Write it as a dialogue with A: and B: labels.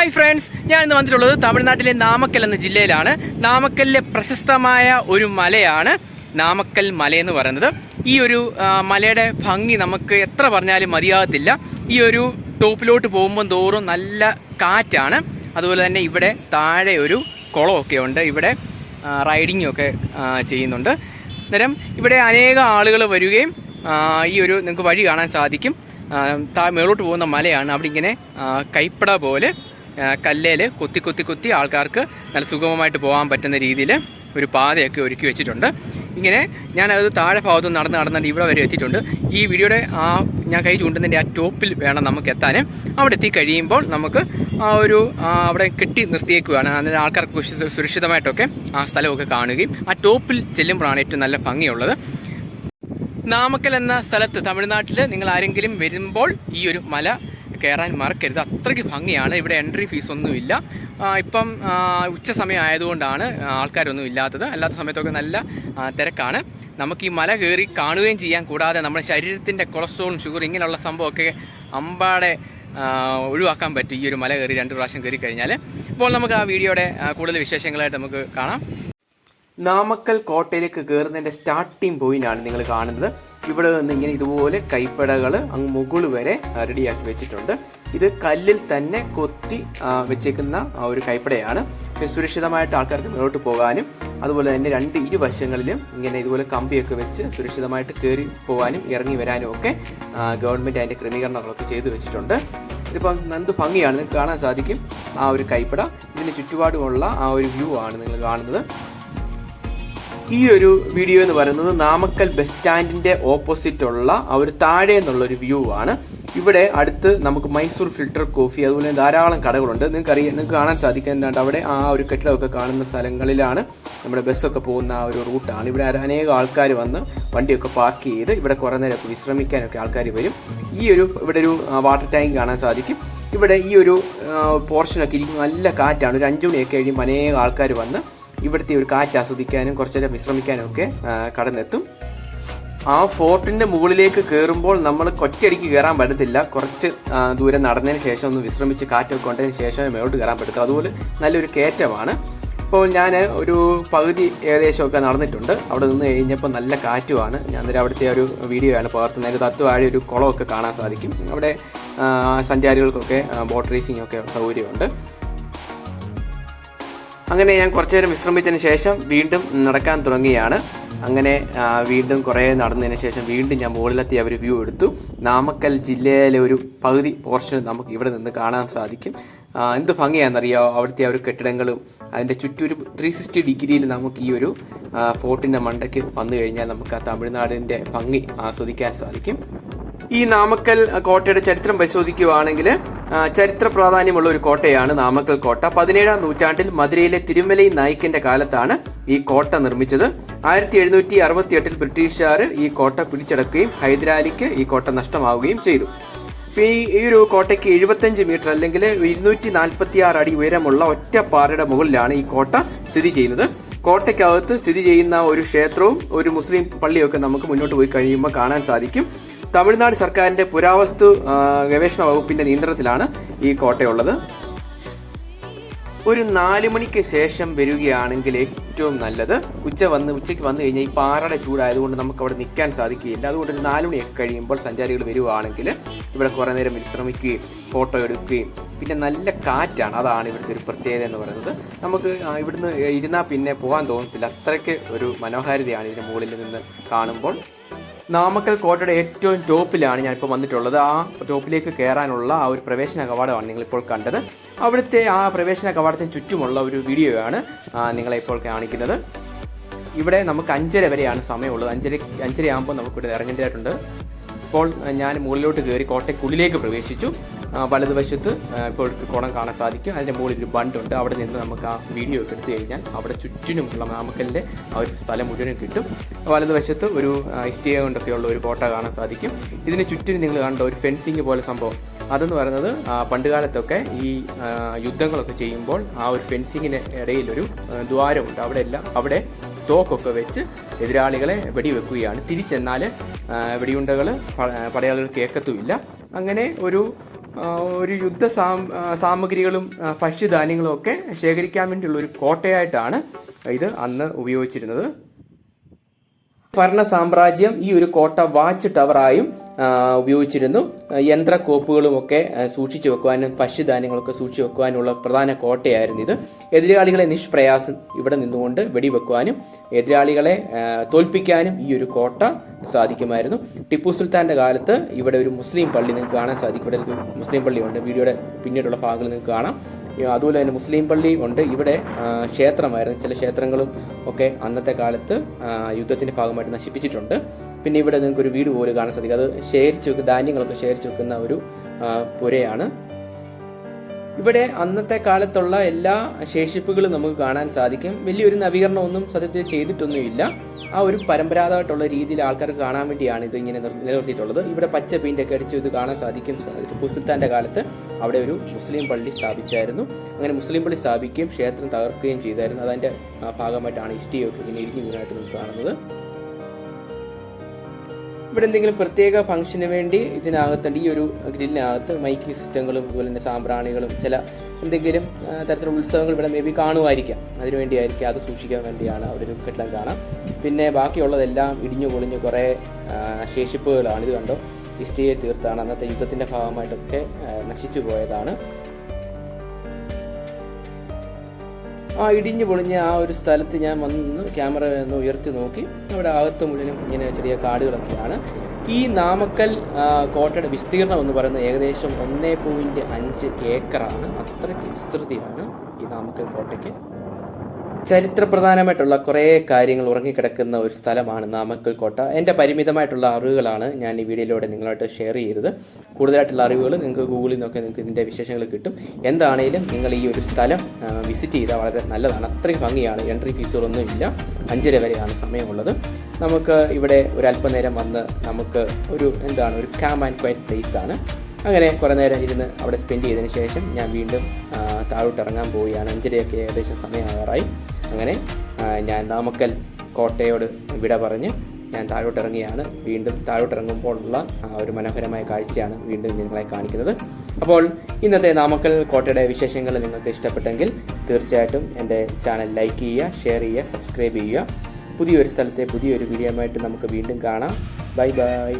A: Hi friends ഞാൻ ഇന്ന് വന്നിട്ടുള്ളത് തമിഴ്നാട്ടിലെ നാമക്കൽ എന്ന ജില്ലയിലാണ്. നാമക്കലിലെ പ്രശസ്തമായ ഒരു മലയാണ് നാമക്കൽ മല എന്ന് പറയുന്നത്. ഈ ഒരു മലയുടെ ഭംഗി നമുക്ക് എത്ര പറഞ്ഞാലും മതിയാകത്തില്ല. ഈ ഒരു ടോപ്പിലോട്ട് പോകുമ്പോൾ തോറും നല്ല കാറ്റാണ്. അതുപോലെ തന്നെ ഇവിടെ താഴെ ഒരു കുളമൊക്കെ ഉണ്ട്. ഇവിടെ റൈഡിങ്ങും ഒക്കെ ചെയ്യുന്നുണ്ട്. അന്നേരം ഇവിടെ അനേകം ആളുകൾ വരികയും ഈ ഒരു നിങ്ങൾക്ക് വഴി കാണാൻ സാധിക്കും. താ മേളോട്ട് പോകുന്ന മലയാണ്. അവിടെ ഇങ്ങനെ കൈപ്പട പോലെ കല്ലേൽ കൊത്തി കൊത്തി കൊത്തി ആൾക്കാർക്ക് നല്ല സുഗമമായിട്ട് പോകാൻ പറ്റുന്ന രീതിയിൽ ഒരു പാതയൊക്കെ ഒരുക്കി വെച്ചിട്ടുണ്ട്. ഇങ്ങനെ ഞാനത് താഴെ ഭാഗത്ത് നടന്ന് നടന്നിട്ട് ഇവിടെ വരെ എത്തിയിട്ടുണ്ട്. ഈ വീഡിയോയുടെ ആ ഞാൻ കൈ ചൂണ്ടുന്നതിന്റെ ആ ടോപ്പിൽ വേണം നമുക്ക് എത്താൻ അവിടെ എത്തി കഴിയുമ്പോൾ നമുക്ക് ആ ഒരു അവിടെ കെട്ടി നിർത്തിയേക്കുകയാണ് അതിന് ആൾക്കാർക്ക് സുരക്ഷിതമായിട്ടൊക്കെ ആ സ്ഥലമൊക്കെ കാണുകയും ആ ടോപ്പിൽ ചെല്ലുമ്പോഴാണ് ഏറ്റവും നല്ല ഭംഗിയുള്ളത്. നാമക്കൽ എന്ന സ്ഥലത്ത് തമിഴ്നാട്ടിൽ നിങ്ങൾ ആരെങ്കിലും വരുമ്പോൾ ഈ ഒരു മല കയറാൻ മറക്കരുത്. അത്രയ്ക്ക് ഭംഗിയാണ്. ഇവിടെ എൻട്രി ഫീസ് ഒന്നുമില്ല. ഇപ്പം ഉച്ച സമയം ആയതുകൊണ്ടാണ് ആൾക്കാരൊന്നും ഇല്ലാത്തത്. അല്ലാത്ത സമയത്തൊക്കെ നല്ല തിരക്കാണ്. നമുക്ക് ഈ മല കയറി കാണുകയും ചെയ്യാൻ കൂടാതെ നമ്മുടെ ശരീരത്തിന്റെ കൊളസ്ട്രോളും ഷുഗർ ഇങ്ങനെയുള്ള സംഭവമൊക്കെ അമ്പാടെ ഒഴിവാക്കാൻ പറ്റും. ഈ ഒരു മല കയറി രണ്ട് പ്രാവശ്യം കയറി കഴിഞ്ഞാൽ ഇപ്പോൾ നമുക്ക് ആ വീഡിയോയുടെ കൂടുതൽ വിശേഷങ്ങളായിട്ട് നമുക്ക് കാണാം. നാമക്കൽ കോട്ടയിലേക്ക് കയറുന്നതിന്റെ സ്റ്റാർട്ടിംഗ് പോയിന്റാണ് നിങ്ങൾ കാണുന്നത്. ഇവിടെ നിന്ന് ഇങ്ങനെ ഇതുപോലെ കൈപ്പടകൾ അങ്ങ് മുകൾ വരെ റെഡിയാക്കി വെച്ചിട്ടുണ്ട്. ഇത് കല്ലിൽ തന്നെ കൊത്തി വെച്ചേക്കുന്ന ഒരു കൈപ്പടയാണ്. സുരക്ഷിതമായിട്ട് ആൾക്കാർക്ക് മുന്നോട്ട് പോകാനും അതുപോലെ തന്നെ രണ്ട് ഇരുവശങ്ങളിലും ഇങ്ങനെ ഇതുപോലെ കമ്പിയൊക്കെ വെച്ച് സുരക്ഷിതമായിട്ട് കയറി പോകാനും ഇറങ്ങി വരാനും ഒക്കെ ഗവൺമെന്റ് അതിന്റെ ക്രമീകരണങ്ങളൊക്കെ ചെയ്തു വെച്ചിട്ടുണ്ട്. ഇതിപ്പം എന്ത് ഭംഗിയാണ് നിങ്ങൾക്ക് കാണാൻ സാധിക്കും. ആ ഒരു കൈപ്പട. ഇതിന് ചുറ്റുപാടുമുള്ള ആ ഒരു വ്യൂ ആണ് നിങ്ങൾ കാണുന്നത്. ഈ ഒരു വീഡിയോ എന്ന് പറയുന്നത് നാമക്കൽ ബസ് സ്റ്റാൻഡിന്റെ ഓപ്പോസിറ്റ് ഉള്ള ആ ഒരു താഴെ എന്നുള്ള ഒരു വ്യൂ ആണ്. ഇവിടെ അടുത്ത് നമുക്ക് മൈസൂർ ഫിൽട്ടർ കോഫി അതുപോലെ ധാരാളം കടകളുണ്ട്. നിങ്ങൾക്ക് അറിയാം നിങ്ങൾക്ക് കാണാൻ സാധിക്കുന്നുണ്ട് അവിടെ ആ ഒരു കെട്ടിടമൊക്കെ കാണുന്ന സ്ഥലങ്ങളിലാണ് നമ്മുടെ ബസ്സൊക്കെ പോകുന്ന ആ ഒരു റൂട്ടാണ് ഇവിടെ അനേകം ആൾക്കാർ വന്ന് വണ്ടിയൊക്കെ പാർക്ക് ചെയ്ത് ഇവിടെ കുറേ നേരമൊക്കെ വിശ്രമിക്കാനൊക്കെ ആൾക്കാർ വരും. ഈ ഒരു ഇവിടെ ഒരു വാട്ടർ ടാങ്ക് കാണാൻ സാധിക്കും. ഇവിടെ ഈ ഒരു പോർഷനൊക്കെ ഇരിക്കും നല്ല കാറ്റാണ്. ഒരു അഞ്ചു മണിയൊക്കെ കഴിയുമ്പോൾ അനേകം ആൾക്കാർ വന്ന് ഇവിടുത്തെ ഒരു കാറ്റ് ആസ്വദിക്കാനും കുറച്ചു നേരം വിശ്രമിക്കാനും ഒക്കെ കടന്നെത്തും. ആ ഫോർട്ടിന്റെ മുകളിലേക്ക് കയറുമ്പോൾ നമ്മൾ കൊറ്റടിക്ക് കയറാൻ പറ്റത്തില്ല. കുറച്ച് ദൂരം നടന്നതിന് ശേഷം ഒന്ന് വിശ്രമിച്ച് കാറ്റൊക്കെ കൊണ്ടതിന് ശേഷം മേലോട്ട് കയറാൻ പറ്റത്തുള്ളൂ. അതുപോലെ നല്ലൊരു കയറ്റമാണ്. ഇപ്പോൾ ഞാൻ ഒരു പകുതി ഏകദേശമൊക്കെ നടന്നിട്ടുണ്ട്. അവിടെ നിന്ന് കഴിഞ്ഞപ്പോൾ നല്ല കാറ്റുമാണ്. ഞാൻ അന്നേരം അവിടുത്തെ ഒരു വീഡിയോ ആണ് പകർത്തുന്നത്. അതിന്റെ തത്വമായ ഒരു കുളമൊക്കെ കാണാൻ സാധിക്കും. അവിടെ സഞ്ചാരികൾക്കൊക്കെ ബോട്ട് റേസിംഗ് ഒക്കെ സൗകര്യമുണ്ട്. അങ്ങനെ ഞാൻ കുറച്ചു നേരം വിശ്രമിച്ചതിന് ശേഷം വീണ്ടും നടക്കാൻ തുടങ്ങിയാണ് അങ്ങനെ വീണ്ടും കുറേ നടന്നതിന് ശേഷം വീണ്ടും ഞാൻ മുകളിലെത്തി അവർ വ്യൂ എടുത്തു. നാമക്കൽ ജില്ലയിലെ ഒരു പകുതി പോർഷൻ നമുക്ക് ഇവിടെ നിന്ന് കാണാൻ സാധിക്കും. എന്ത് ഭംഗിയാണെന്നറിയാമോ അവിടുത്തെ ആ ഒരു കെട്ടിടങ്ങളും അതിന്റെ ചുറ്റൊരു ത്രീ സിക്സ്റ്റി ഡിഗ്രിയിൽ നമുക്ക് ഈ ഒരു ഫോർട്ടിന്റെ മണ്ടയ്ക്ക് വന്നു കഴിഞ്ഞാൽ നമുക്ക് ആ തമിഴ്നാടിന്റെ ഭംഗി ആസ്വദിക്കാൻ സാധിക്കും. ഈ നാമക്കൽ കോട്ടയുടെ ചരിത്രം പരിശോധിക്കുകയാണെങ്കിൽ ചരിത്ര പ്രാധാന്യമുള്ള ഒരു കോട്ടയാണ് നാമക്കൽ കോട്ട. പതിനേഴാം നൂറ്റാണ്ടിൽ മധുരയിലെ തിരുമലൈ നായിക്കിന്റെ കാലത്താണ് ഈ കോട്ട നിർമ്മിച്ചത്. ആയിരത്തി എഴുന്നൂറ്റി അറുപത്തി എട്ടിൽ ബ്രിട്ടീഷുകാർ ഈ കോട്ട പിടിച്ചടക്കുകയും ഹൈദരാലിക്ക് ഈ കോട്ട നഷ്ടമാവുകയും ചെയ്തു. ഈ ഈ ഒരു കോട്ടയ്ക്ക് എഴുപത്തഞ്ച് മീറ്റർ അല്ലെങ്കിൽ ഇരുന്നൂറ്റി നാൽപ്പത്തി ആറ് അടി ഉയരമുള്ള ഒറ്റ പാറയുടെ മുകളിലാണ് ഈ കോട്ട സ്ഥിതി ചെയ്യുന്നത്. കോട്ടയ്ക്കകത്ത് സ്ഥിതി ചെയ്യുന്ന ഒരു ക്ഷേത്രവും ഒരു മുസ്ലിം പള്ളിയൊക്കെ നമുക്ക് മുന്നോട്ട് പോയി കഴിയുമ്പോൾ കാണാൻ സാധിക്കും. തമിഴ്നാട് സർക്കാരിന്റെ പുരാവസ്തു ഗവേഷണ വകുപ്പിന്റെ നിയന്ത്രണത്തിലാണ് ഈ കോട്ടയുള്ളത്. ഒരു നാല് മണിക്ക് ശേഷം വരികയാണെങ്കിൽ ഏറ്റവും നല്ലത്. ഉച്ച വന്ന് ഉച്ചയ്ക്ക് വന്നു കഴിഞ്ഞാൽ ഈ പാറയുടെ ചൂടായതുകൊണ്ട് നമുക്ക് അവിടെ നിൽക്കാൻ സാധിക്കുകയില്ല. അതുകൊണ്ട് ഒരു നാല് മണിയൊക്കെ കഴിയുമ്പോൾ സഞ്ചാരികൾ വരുവാണെങ്കിൽ ഇവിടെ കുറേ നേരം വിശ്രമിക്കുകയും ഫോട്ടോ എടുക്കുകയും. പിന്നെ നല്ല കാറ്റാണ്. അതാണ് ഇവിടുത്തെ ഒരു പ്രത്യേകത എന്ന് പറയുന്നത്. നമുക്ക് ഇവിടുന്ന് ഇരുന്നാൽ പിന്നെ പോകാൻ തോന്നത്തില്ല. അത്രയ്ക്ക് ഒരു മനോഹാരിതയാണ് ഇതിന് മുകളിൽ നിന്ന് കാണുമ്പോൾ. നാമക്കൽ കോട്ടയുടെ ഏറ്റവും ടോപ്പിലാണ് ഞാൻ ഇപ്പോൾ വന്നിട്ടുള്ളത്. ആ ടോപ്പിലേക്ക് കയറാനുള്ള ആ ഒരു പ്രവേശന കവാടമാണ് നിങ്ങളിപ്പോൾ കണ്ടത്. അവിടുത്തെ ആ പ്രവേശന കവാടത്തിന് ചുറ്റുമുള്ള ഒരു വീഡിയോ ആണ് നിങ്ങളെ ഇപ്പോൾ കാണിക്കുന്നത്. ഇവിടെ നമുക്ക് അഞ്ചര വരെയാണ് സമയമുള്ളത്. അഞ്ചര അഞ്ചര ആകുമ്പോൾ നമുക്കിവിടെ ഇറങ്ങേണ്ടതായിട്ടുണ്ട്. ഇപ്പോൾ ഞാൻ മുകളിലോട്ട് കയറി കോട്ടയ്ക്കുള്ളിലേക്ക് പ്രവേശിച്ചു. വലതുവശത്ത് കുളം കാണാൻ സാധിക്കും. അതിന്റെ മുകളിൽ ഒരു ബണ്ടുണ്ട്. അവിടെ നിന്ന് നമുക്ക് ആ വീഡിയോ ഒക്കെ എടുത്തു കഴിഞ്ഞാൽ അവിടെ ചുറ്റിനുമുള്ള നാമക്കലിന്റെ ആ ഒരു സ്ഥലം മുഴുവനും കിട്ടും. വലതുവശത്ത് ഒരു ഇഷ്ടിക കൊണ്ടൊക്കെയുള്ള ഒരു കോട്ട കാണാൻ സാധിക്കും. ഇതിന് ചുറ്റിനും നിങ്ങൾ കണ്ട ഒരു ഫെൻസിങ് പോലെ സംഭവം. അതെന്ന് പറയുന്നത് പണ്ടുകാലത്തൊക്കെ ഈ യുദ്ധങ്ങളൊക്കെ ചെയ്യുമ്പോൾ ആ ഒരു ഫെൻസിങ്ങിന് ഇടയിലൊരു ദ്വാരമുണ്ട്. അവിടെ എല്ലാം അവിടെ തോക്കൊക്കെ വെച്ച് എതിരാളികളെ വെടിവെക്കുകയാണ്. തിരിച്ചെന്നാൽ വെടിയുണ്ടകൾ പടയാളികൾ കേൾക്കത്തുമില്ല അങ്ങനെ ഒരു ഒരു യുദ്ധ സാമഗ്രികളും ഭക്ഷ്യധാന്യങ്ങളും ഒക്കെ ശേഖരിക്കാൻ വേണ്ടിയുള്ള ഒരു കോട്ടയായിട്ടാണ് ഇത് അന്ന് ഉപയോഗിച്ചിരുന്നത്. ഭരണ സാമ്രാജ്യം ഈ ഒരു കോട്ട വാച്ച് ടവറായും ഉപയോഗിച്ചിരുന്നു. യന്ത്രക്കോപ്പുകളും ഒക്കെ സൂക്ഷിച്ചു വെക്കുവാനും ഭക്ഷ്യധാന്യങ്ങളൊക്കെ സൂക്ഷിച്ചു വെക്കുവാനുള്ള പ്രധാന കോട്ടയായിരുന്നു ഇത്. എതിരാളികളെ നിഷ്പ്രയാസം ഇവിടെ നിന്നുകൊണ്ട് വെടിവെക്കുവാനും എതിരാളികളെ തോൽപ്പിക്കാനും ഈ ഒരു കോട്ട സാധിക്കുമായിരുന്നു. ടിപ്പു സുൽത്താന്റെ കാലത്ത് ഇവിടെ ഒരു മുസ്ലിം പള്ളി നിങ്ങൾക്ക് കാണാൻ സാധിക്കും. ഇവിടെ ഒരു മുസ്ലിം പള്ളിയുണ്ട്. വീഡിയോയുടെ പിന്നീടുള്ള ഭാഗങ്ങൾ നിങ്ങൾക്ക് കാണാം. അതുപോലെ തന്നെ മുസ്ലിം പള്ളി ഉണ്ട്. ഇവിടെ ക്ഷേത്രമായിരുന്നു. ചില ക്ഷേത്രങ്ങളും ഒക്കെ അന്നത്തെ കാലത്ത് യുദ്ധത്തിന്റെ ഭാഗമായിട്ട് നശിപ്പിച്ചിട്ടുണ്ട്. പിന്നെ ഇവിടെ നിങ്ങൾക്ക് ഒരു വീട് പോലും കാണാൻ സാധിക്കും. അത് ശേഖരിച്ച് വെക്കുന്ന ധാന്യങ്ങളൊക്കെ ശേഖരിച്ച് വെക്കുന്ന ഒരു പുരയാണ്. ഇവിടെ അന്നത്തെ കാലത്തുള്ള എല്ലാ ശേഷിപ്പുകളും നമുക്ക് കാണാൻ സാധിക്കും. വലിയൊരു നവീകരണമൊന്നും സത്യത്തിൽ ചെയ്തിട്ടൊന്നുമില്ല. ആ ഒരു പരമ്പരാഗതമായിട്ടുള്ള രീതിയിൽ ആൾക്കാർക്ക് കാണാൻ വേണ്ടിയാണ് ഇത് ഇങ്ങനെ നിർ- നിലനിർത്തിയിട്ടുള്ളത്. ഇവിടെ പച്ച പെയിന്റ് അടിച്ചു ഇത് കാണാൻ സാധിക്കും. സ- കാലത്ത് അവിടെ ഒരു മുസ്ലിം പള്ളി സ്ഥാപിച്ചായിരുന്നു. അങ്ങനെ മുസ്ലിം പള്ളി സ്ഥാപിക്കുകയും ക്ഷേത്രം തകർക്കുകയും ചെയ്തായിരുന്നു. അതിന്റെ ഭാഗമായിട്ടാണ് ഇഷ്ടിയൊക്കെ ഇങ്ങനെ ഇരിഞ്ഞു വീണായിട്ട് നമുക്ക് കാണുന്നത്. ഇവിടെ എന്തെങ്കിലും പ്രത്യേക ഫംഗ്ഷന് വേണ്ടി ഇതിനകത്തുണ്ട്. ഈ ഒരു ഗ്രില്ലിനകത്ത് മൈക്ക് സിസ്റ്റങ്ങളും അതുപോലെ തന്നെ സാമ്പ്രാണികളും ചില എന്തെങ്കിലും തരത്തിലുള്ള ഉത്സവങ്ങൾ ഇവിടെ മേ ബി കാണുമായിരിക്കാം. അതിനുവേണ്ടിയായിരിക്കും അത് സൂക്ഷിക്കാൻ വേണ്ടിയാണ് അവിടെ ഒരു കെട്ടിടം കാണാം. പിന്നെ ബാക്കിയുള്ളതെല്ലാം ഇടിഞ്ഞു പൊളിഞ്ഞ് കുറേ ശേഷിപ്പുകളാണ്. ഇത് കണ്ടോ? ഹിസ്റ്ററിയെ തീർത്താണ് അന്നത്തെ യുദ്ധത്തിന്റെ ഭാഗമായിട്ടൊക്കെ നശിച്ചു പോയതാണ്. ആ ഇടിഞ്ഞു പൊളിഞ്ഞ ആ ഒരു സ്ഥലത്ത് ഞാൻ വന്ന് ക്യാമറ ഒന്ന് ഉയർത്തി നോക്കി. അവിടെ അകത്ത് മുഴുവനും ഇങ്ങനെ ചെറിയ കാടുകളൊക്കെയാണ്. ഈ നാമക്കൽ കോട്ടയുടെ വിസ്തീർണം എന്ന് പറയുന്നത് ഏകദേശം ഒന്നേ പോയിന്റ് അഞ്ച് ഏക്കറാണ്. അത്രയ്ക്ക് വിസ്തൃതിയാണ് ഈ നാമക്കൽ കോട്ടയ്ക്ക്. ചരിത്രപ്രധാനമായിട്ടുള്ള കുറേ കാര്യങ്ങൾ ഉറങ്ങിക്കിടക്കുന്ന ഒരു സ്ഥലമാണ് നാമക്കൽ കോട്ട എന്റെ പരിമിതമായിട്ടുള്ള അറിവുകളാണ് ഞാൻ ഈ വീഡിയോയിലൂടെ നിങ്ങളായിട്ട് ഷെയർ ചെയ്തത്. കൂടുതലായിട്ടുള്ള അറിവുകൾ നിങ്ങൾക്ക് ഗൂഗിളിൽ നിന്നൊക്കെ നിങ്ങൾക്ക് ഇതിന്റെ വിശേഷങ്ങൾ കിട്ടും. എന്താണേലും നിങ്ങൾ ഈ ഒരു സ്ഥലം വിസിറ്റ് ചെയ്താൽ വളരെ നല്ലതാണ്. അത്രയും ഭംഗിയാണ്. എൻട്രി ഫീസുകളൊന്നും ഇല്ല. അഞ്ചര വരെയാണ് സമയമുള്ളത്. നമുക്ക് ഇവിടെ ഒരു അല്പനേരം വന്ന് നമുക്ക് ഒരു എന്താണ് ഒരു കാം ആൻഡ് ക്വയറ്റ് പ്ലേസ് ആണ്. അങ്ങനെ കുറേ നേരം ഇരുന്ന് അവിടെ സ്പെൻഡ് ചെയ്തതിന് ശേഷം ഞാൻ വീണ്ടും താഴോട്ട് ഇറങ്ങാൻ പോവുകയാണ്. അഞ്ചരയൊക്കെ ഏകദേശം സമയമാകാറായി. അങ്ങനെ ഞാൻ നാമക്കൽ കോട്ടയോട് വിട പറഞ്ഞ് ഞാൻ താഴോട്ട് ഇറങ്ങിയാണ് വീണ്ടും താഴോട്ട് ഇറങ്ങുമ്പോഴുള്ള ആ ഒരു മനോഹരമായ കാഴ്ചയാണ് വീണ്ടും നിങ്ങളെ കാണിക്കുന്നത്. അപ്പോൾ ഇന്നത്തെ നാമക്കൽ കോട്ടയുടെ വിശേഷങ്ങൾ നിങ്ങൾക്ക് ഇഷ്ടപ്പെട്ടെങ്കിൽ തീർച്ചയായിട്ടും എന്റെ ചാനൽ ലൈക്ക് ചെയ്യുക ഷെയർ ചെയ്യുക സബ്സ്ക്രൈബ് ചെയ്യുക. പുതിയൊരു സ്ഥലത്തെ പുതിയൊരു വീഡിയോ നമുക്ക് വീണ്ടും കാണാം. Bye bye.